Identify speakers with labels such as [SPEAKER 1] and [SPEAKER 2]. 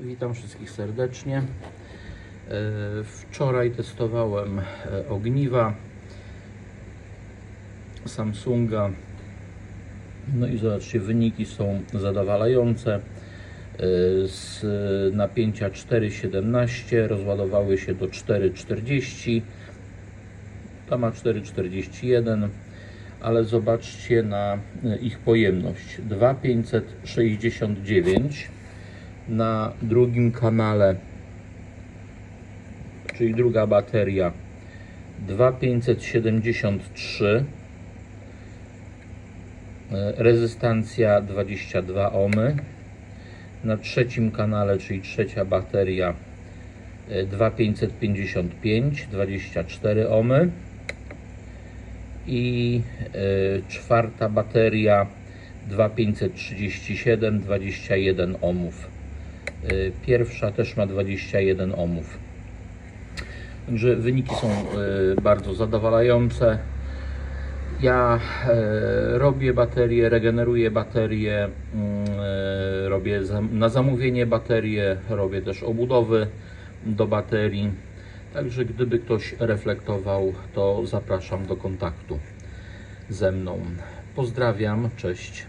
[SPEAKER 1] Witam wszystkich serdecznie. E, Wczoraj testowałem e, ogniwa Samsunga. No i zobaczcie, wyniki są zadowalające. E, Z napięcia 4,17 rozładowały się do 4,40. Ta ma 4,41 ale zobaczcie na ich pojemność 2,569 na drugim kanale czyli druga bateria. 2,573 e, rezystancja 22 ohmy. Na trzecim kanale czyli trzecia bateria e, 2,555 24 ohmy. I e, czwarta bateria 2537 21 ohmów. E, Pierwsza też ma 21 ohmów. Także wyniki są e, bardzo zadowalające. Ja e, robię baterie, regeneruję baterie, mm, robię na zamówienie baterie, robię też obudowy do baterii. Także gdyby ktoś reflektował, to zapraszam do kontaktu ze mną. Pozdrawiam, cześć.